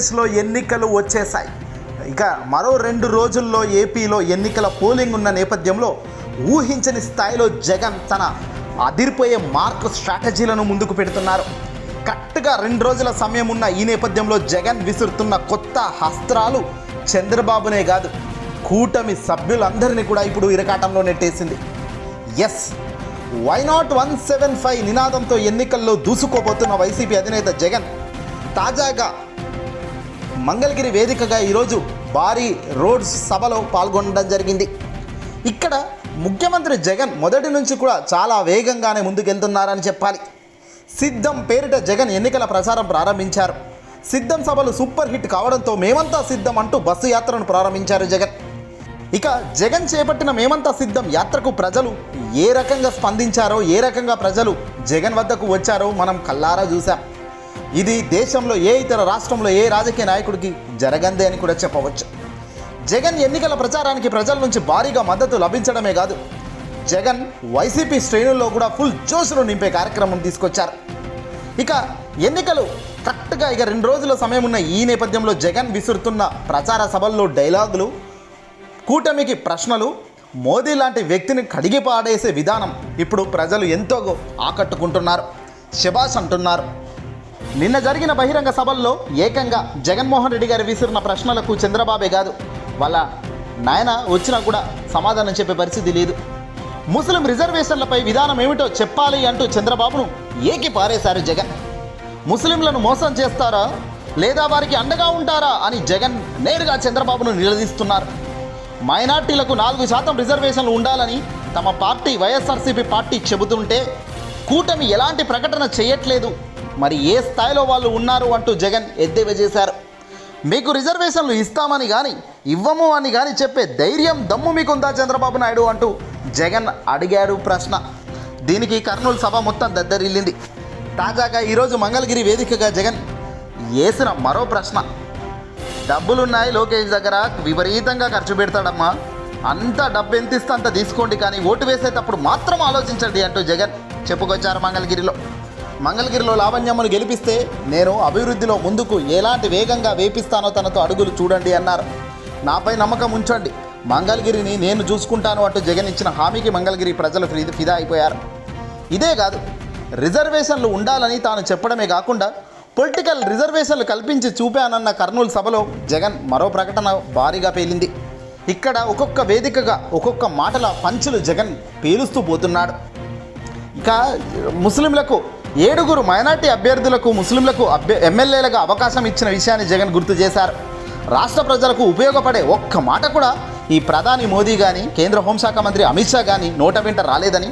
ఆంధ్రప్రదేశ్లో ఎన్నికలు వచ్చేసాయి ఇక మరో రెండు రోజుల్లో ఏపీలో ఎన్నికల పోలింగ్ ఉన్న నేపథ్యంలో ఊహించని స్థాయిలో జగన్ తన అదిరిపోయే మార్క్ స్ట్రాటజీలను ముందుకు పెడుతున్నారు. కరెక్ట్గా రెండు రోజుల సమయం ఉన్న ఈ నేపథ్యంలో జగన్ విసురుతున్న కొత్త హస్త్రాలు చంద్రబాబునే కాదు కూటమి సభ్యులందరినీ కూడా ఇప్పుడు ఇరకాటంలో నెట్టేసింది. Yes why not one seven five నినాదంతో ఎన్నికల్లో దూసుకోబోతున్న వైసీపీ అధినేత జగన్ తాజాగా మంగళగిరి వేదికగా ఈరోజు భారీ రోడ్ సభలో పాల్గొనడం జరిగింది. ఇక్కడ ముఖ్యమంత్రి జగన్ మొదటి నుంచి కూడా చాలా వేగంగానే ముందుకెళ్తున్నారని చెప్పాలి. సిద్ధం పేరిట జగన్ ఎన్నికల ప్రచారం ప్రారంభించారు. సిద్ధం సభలు సూపర్ హిట్ కావడంతో మేమంతా సిద్ధం అంటూ బస్సు యాత్రను ప్రారంభించారు జగన్. ఇక జగన్ చేపట్టిన మేమంతా సిద్ధం యాత్రకు ప్రజలు ఏ రకంగా స్పందించారో ఏ రకంగా ప్రజలు జగన్ వద్దకు వచ్చారో మనం కల్లారా చూసాం ఇది దేశంలో ఏ ఇతర రాష్ట్రంలో ఏ రాజకీయ నాయకుడికి జరగందే అని కూడా చెప్పవచ్చు. జగన్ ఎన్నికల ప్రచారానికి ప్రజల నుంచి భారీగా మద్దతు లభించడమే కాదు జగన్ వైసీపీ శ్రేణుల్లో కూడా ఫుల్ జోష్ను నింపే కార్యక్రమం తీసుకొచ్చారు. ఇక ఎన్నికలు కరెక్ట్గా ఇక రెండు రోజుల సమయం ఉన్న ఈ నేపథ్యంలో జగన్ విసురుతున్న ప్రచార సభల్లో డైలాగులు కూటమికి ప్రశ్నలు మోదీ లాంటి వ్యక్తిని కడిగి పాడేసే విధానం ఇప్పుడు ప్రజలు ఎంతో ఆకట్టుకుంటున్నారు. శబాష్ అంటున్నారు. నిన్న జరిగిన బహిరంగ సభల్లో ఏకంగా జగన్మోహన్ రెడ్డి గారు విసిరిన ప్రశ్నలకు చంద్రబాబే కాదు. వాళ్ళ నాయన వచ్చినా కూడా సమాధానం చెప్పే పరిస్థితి లేదు. ముస్లిం రిజర్వేషన్లపై విధానం ఏమిటో చెప్పాలి అంటూ చంద్రబాబును ఏకి పారేశారు జగన్. ముస్లింలను మోసం చేస్తారా? లేదా వారికి అండగా ఉంటారా? అని జగన్ నేరుగా చంద్రబాబును నిలదీస్తున్నారు. మైనార్టీలకు నాలుగు శాతం రిజర్వేషన్లు ఉండాలని తమ పార్టీ వైఎస్ఆర్సీపీ పార్టీ చెబుతుంటే కూటమి ఎలాంటి ప్రకటన చేయట్లేదు. మరి ఏ స్థాయిలో వాళ్ళు ఉన్నారు అంటూ జగన్ ఎద్దేవా చేశారు. మీకు రిజర్వేషన్లు ఇస్తామని కానీ ఇవ్వము అని కానీ చెప్పే ధైర్యం దమ్ము మీకుందా చంద్రబాబు నాయుడు అంటూ జగన్ అడిగాడు ప్రశ్న. దీనికి కర్నూలు సభ మొత్తం దద్దరిల్లింది. తాజాగా ఈరోజు మంగళగిరి వేదికగా జగన్ వేసిన మరో ప్రశ్న. డబ్బులున్నాయి లోకేష్ దగ్గర విపరీతంగా ఖర్చు పెడతాడమ్మా. అంత డబ్బు ఎంత ఇస్తే అంత తీసుకోండి కానీ ఓటు వేసేటప్పుడు మాత్రం ఆలోచించండి అంటూ జగన్ చెప్పుకొచ్చారు మంగళగిరిలో. మంగళగిరిలో లావణ్యమ్మను గెలిపిస్తే నేను అభివృద్ధిలో ముందుకు ఎలాంటి వేగంగా వేపిస్తానో తనతో అడుగులు చూడండి అన్నారు. నాపై నమ్మకం ఉంచండి. మంగళగిరిని నేను చూసుకుంటాను అంటూ జగన్ ఇచ్చిన హామీకి మంగళగిరి ప్రజలు ఫిదా అయిపోయారు. ఇదే కాదు రిజర్వేషన్లు ఉండాలని తాను చెప్పడమే కాకుండా పొలిటికల్ రిజర్వేషన్లు కల్పించి చూపానన్న కర్నూలు సభలో జగన్ మరో ప్రకటన భారీగా పేలింది. ఇక్కడ ఒక్కొక్క వేదికగా ఒక్కొక్క మాటల పంచులు జగన్ పేలుస్తూ పోతున్నాడు. ఇక ముస్లింలకు ఏడుగురు మైనార్టీ అభ్యర్థులకు ముస్లింలకు అభ్య ఎమ్మెల్యేలుగా అవకాశం ఇచ్చిన విషయాన్ని జగన్ గుర్తు చేశారు. రాష్ట్ర ప్రజలకు ఉపయోగపడే ఒక్క మాట కూడా ఈ ప్రధాని మోదీ కానీ కేంద్ర హోంశాఖ మంత్రి అమిత్ షా కానీ నోట వెంట రాలేదని.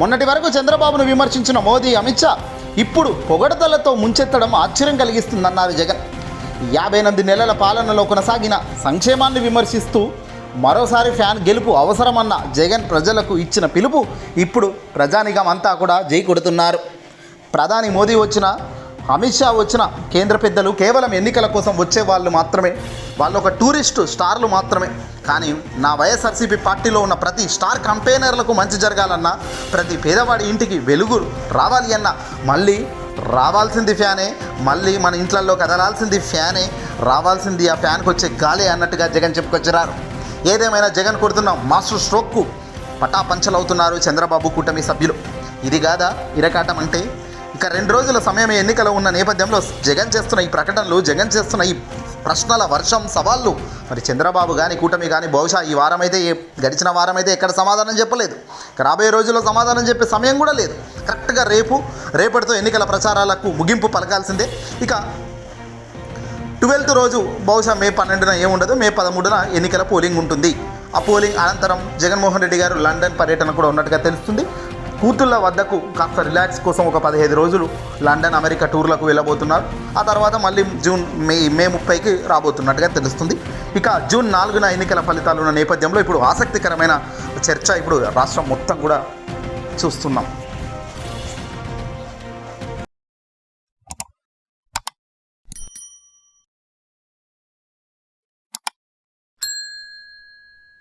మొన్నటి వరకు చంద్రబాబును విమర్శించిన మోదీ అమిత్ షా ఇప్పుడు పొగడతలతో ముంచెత్తడం ఆశ్చర్యం కలిగిస్తుందన్నారు జగన్. యాభై ఎనిమిది నెలల పాలనలో కొనసాగిన సంక్షేమాన్ని విమర్శిస్తూ మరోసారి ఫ్యాన్ గెలుపు అవసరమన్న జగన్ ప్రజలకు ఇచ్చిన పిలుపు ఇప్పుడు ప్రజానికం అంతా కూడా జై కొడుతున్నారు. ప్రధాని మోదీ వచ్చిన అమిత్ షా వచ్చిన కేంద్ర పెద్దలు కేవలం ఎన్నికల కోసం వచ్చే వాళ్ళు మాత్రమే. వాళ్ళు ఒక టూరిస్ట్ స్టార్లు మాత్రమే. కానీ నా వైఎస్ఆర్సీపీ పార్టీలో ఉన్న ప్రతి స్టార్ కంపెనర్లకు మంచి జరగాలన్నా ప్రతి పేదవాడి ఇంటికి వెలుగు రావాలి అన్న మళ్ళీ రావాల్సింది ఫ్యానే మళ్ళీ మన ఇంట్లలో కదలాల్సింది ఫ్యానే రావాల్సింది ఆ ఫ్యాన్కి వచ్చే గాలి అన్నట్టుగా జగన్ చెప్పుకొచ్చినారు. ఏదేమైనా జగన్ కొడుతున్న మాస్టర్ స్ట్రోక్కు పటాపంచలవుతున్నారు చంద్రబాబు కూటమి సభ్యులు. ఇది కాదా ఇరకాటం అంటే? ఇక రెండు రోజుల సమయం ఎన్నికలు ఉన్న నేపథ్యంలో జగన్ చేస్తున్న ఈ ప్రకటనలు జగన్ చేస్తున్న ఈ ప్రశ్నల వర్షం సవాళ్ళు మరి చంద్రబాబు కానీ కూటమి కానీ బహుశా ఈ వారం అయితే ఏ- గడిచిన వారం అయితే ఎక్కడ సమాధానం చెప్పలేదు. రాబోయే రోజుల్లో సమాధానం చెప్పే సమయం కూడా లేదు. కరెక్ట్గా రేపు రేపటితో ఎన్నికల ప్రచారాలకు ముగింపు పలకాల్సిందే. ఇక ట్వెల్త్ రోజు బహుశా మే పన్నెండున ఏముండదు మే పదమూడున ఎన్నికల పోలింగ్ ఉంటుంది. ఆ పోలింగ్ అనంతరం జగన్మోహన్ రెడ్డి గారు లండన్ పర్యటన కూడా ఉన్నట్టుగా తెలుస్తుంది. కూతుళ్ళ వద్దకు కాస్త రిలాక్స్ కోసం ఒక పదిహేను రోజులు లండన్ అమెరికా టూర్లకు వెళ్ళబోతున్నారు. ఆ తర్వాత మళ్ళీ జూన్ మే మే ముప్పైకి రాబోతున్నట్టుగా తెలుస్తుంది. ఇక జూన్ నాలుగున ఎన్నికల ఫలితాలు ఉన్న నేపథ్యంలో ఇప్పుడు ఆసక్తికరమైన చర్చ ఇప్పుడు రాష్ట్రం మొత్తం కూడా చూస్తున్నాం.